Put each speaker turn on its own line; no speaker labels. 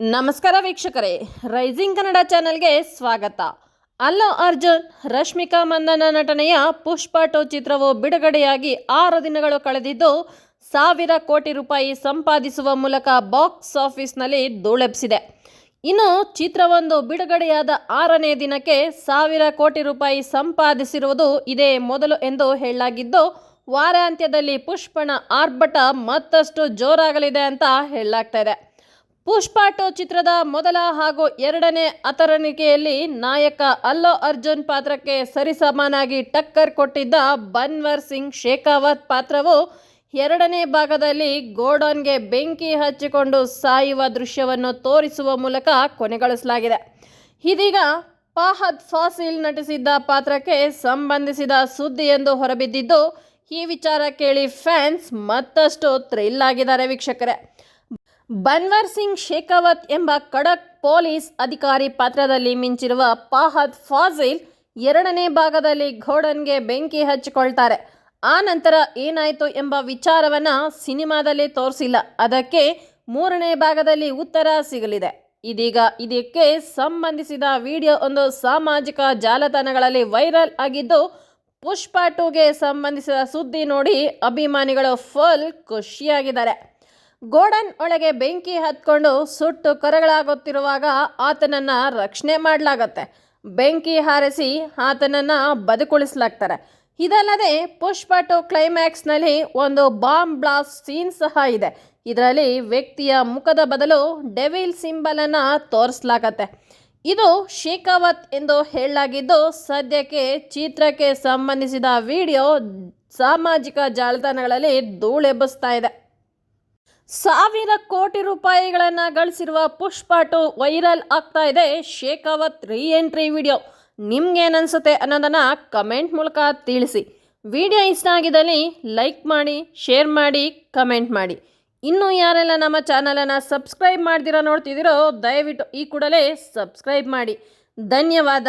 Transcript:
ನಮಸ್ಕಾರ ವೀಕ್ಷಕರೇ. ರೈಸಿಂಗ್ ಕನ್ನಡ ಚಾನೆಲ್ಗೆ ಸ್ವಾಗತ. ಅಲ್ಲು ಅರ್ಜುನ್, ರಶ್ಮಿಕಾ ಮಂದನ ನಟನೆಯ ಪುಷ್ಪ ಟು ಚಿತ್ರವು ಬಿಡುಗಡೆಯಾಗಿ ಆರು ದಿನಗಳು ಕಳೆದಿದ್ದು, ಸಾವಿರ ಕೋಟಿ ರೂಪಾಯಿ ಸಂಪಾದಿಸುವ ಮೂಲಕ ಬಾಕ್ಸ್ ಆಫೀಸ್ನಲ್ಲಿ ಧೂಳೆಬ್ಸಿದೆ. ಇನ್ನು ಚಿತ್ರವೊಂದು ಬಿಡುಗಡೆಯಾದ ಆರನೇ ದಿನಕ್ಕೆ ಸಾವಿರ ಕೋಟಿ ರೂಪಾಯಿ ಸಂಪಾದಿಸಿರುವುದು ಇದೇ ಮೊದಲು ಎಂದು ಹೇಳಲಾಗಿದ್ದು, ವಾರಾಂತ್ಯದಲ್ಲಿ ಪುಷ್ಪನ ಆರ್ಭಟ ಮತ್ತಷ್ಟು ಜೋರಾಗಲಿದೆ ಅಂತ ಹೇಳಲಾಗ್ತಾ ಪುಷ್ಪ ಟು ಚಿತ್ರದ ಮೊದಲ ಹಾಗೂ ಎರಡನೇ ಅತರಣಿಕೆಯಲ್ಲಿ ನಾಯಕ ಅಲ್ಲೋ ಅರ್ಜುನ್ ಪಾತ್ರಕ್ಕೆ ಸರಿಸಮಾನಾಗಿ ಟಕ್ಕರ್ ಕೊಟ್ಟಿದ್ದ ಬನ್ವರ್ ಸಿಂಗ್ ಶೇಖಾವತ್ ಪಾತ್ರವು ಎರಡನೇ ಭಾಗದಲ್ಲಿ ಗೋಡೌನ್ಗೆ ಬೆಂಕಿ ಹಚ್ಚಿಕೊಂಡು ಸಾಯುವ ದೃಶ್ಯವನ್ನು ತೋರಿಸುವ ಮೂಲಕ ಕೊನೆಗೊಳಿಸಲಾಗಿದೆ. ಇದೀಗ ಫಾಹದ್ ಫಾಸಿಲ್ ನಟಿಸಿದ್ದ ಪಾತ್ರಕ್ಕೆ ಸಂಬಂಧಿಸಿದ ಸುದ್ದಿ ಎಂದು ಹೊರಬಿದ್ದಿದ್ದು, ಈ ವಿಚಾರ ಕೇಳಿ ಫ್ಯಾನ್ಸ್ ಮತ್ತಷ್ಟು ಥ್ರಿಲ್ ಆಗಿದ್ದಾರೆ ವೀಕ್ಷಕರೇ. ಬನ್ವರ್ ಸಿಂಗ್ ಶೇಖಾವತ್ ಎಂಬ ಖಡಕ್ ಪೊಲೀಸ್ ಅಧಿಕಾರಿ ಪಾತ್ರದಲ್ಲಿ ಮಿಂಚಿರುವ ಫಹದ್ ಫಾಜಿಲ್ ಎರಡನೇ ಭಾಗದಲ್ಲಿ ಘೋಡನ್ಗೆ ಬೆಂಕಿ ಹಚ್ಚಿಕೊಳ್ತಾರೆ. ಆ ನಂತರ ಏನಾಯಿತು ಎಂಬ ವಿಚಾರವನ್ನು ಸಿನಿಮಾದಲ್ಲಿ ತೋರಿಸಿಲ್ಲ. ಅದಕ್ಕೆ ಮೂರನೇ ಭಾಗದಲ್ಲಿ ಉತ್ತರ ಸಿಗಲಿದೆ. ಇದೀಗ ಇದಕ್ಕೆ ಸಂಬಂಧಿಸಿದ ವಿಡಿಯೋ ಒಂದು ಸಾಮಾಜಿಕ ಜಾಲತಾಣಗಳಲ್ಲಿ ವೈರಲ್ ಆಗಿದ್ದು, ಪುಷ್ಪ ಟೂಗೆ ಸಂಬಂಧಿಸಿದ ಸುದ್ದಿ ನೋಡಿ ಅಭಿಮಾನಿಗಳು ಫುಲ್ ಖುಷಿಯಾಗಿದ್ದಾರೆ. ಗೋಡನ್ ಒಳಗೆ ಬೆಂಕಿ ಹತ್ಕೊಂಡು ಸುಟ್ಟು ಕರಗಳಾಗುತ್ತಿರುವಾಗ ಆತನನ್ನು ರಕ್ಷಣೆ ಮಾಡಲಾಗತ್ತೆ. ಬೆಂಕಿ ಹಾರಿಸಿ ಆತನನ್ನು ಬದುಕುಳಿಸಲಾಗ್ತಾರೆ. ಇದಲ್ಲದೆ ಪುಷ್ಪ ಟು ಕ್ಲೈಮ್ಯಾಕ್ಸ್ನಲ್ಲಿ ಒಂದು ಬಾಂಬ್ ಬ್ಲಾಸ್ಟ್ ಸೀನ್ ಸಹ ಇದೆ. ಇದರಲ್ಲಿ ವ್ಯಕ್ತಿಯ ಮುಖದ ಬದಲು ಡೆವಿಲ್ ಸಿಂಬಲನ್ನು ತೋರಿಸ್ಲಾಗತ್ತೆ. ಇದು ಶೇಖಾವತ್ ಎಂದು ಹೇಳಲಾಗಿದ್ದು, ಸದ್ಯಕ್ಕೆ ಚಿತ್ರಕ್ಕೆ ಸಂಬಂಧಿಸಿದ ವಿಡಿಯೋ ಸಾಮಾಜಿಕ ಜಾಲತಾಣಗಳಲ್ಲಿ ಧೂಳೆಬ್ಬಿಸ್ತಾ ಇದೆ. ಸಾವಿರ ಕೋಟಿ ರೂಪಾಯಿಗಳನ್ನು ಗಳಿಸಿರುವ ಪುಷ್ಪ ಟು ವೈರಲ್ ಆಗ್ತಾ ಇದೆ. ಶೇಖಾವತ್ ರೀ ಎಂಟ್ರಿ ವಿಡಿಯೋ ನಿಮ್ಗೇನನ್ಸುತ್ತೆ ಅನ್ನೋದನ್ನು ಕಮೆಂಟ್ ಮೂಲಕ ತಿಳಿಸಿ. ವಿಡಿಯೋ ಇಷ್ಟ ಆಗಿದ್ದಲ್ಲಿ ಲೈಕ್ ಮಾಡಿ ಶೇರ್ ಮಾಡಿ ಕಮೆಂಟ್ ಮಾಡಿ. ಇನ್ನೂ ಯಾರೆಲ್ಲ ನಮ್ಮ ಚಾನಲನ್ನು ಸಬ್ಸ್ಕ್ರೈಬ್ ಮಾಡ್ದಿರೋ ನೋಡ್ತಿದ್ದೀರೋ ದಯವಿಟ್ಟು ಈ ಕೂಡಲೇ ಸಬ್ಸ್ಕ್ರೈಬ್ ಮಾಡಿ. ಧನ್ಯವಾದ.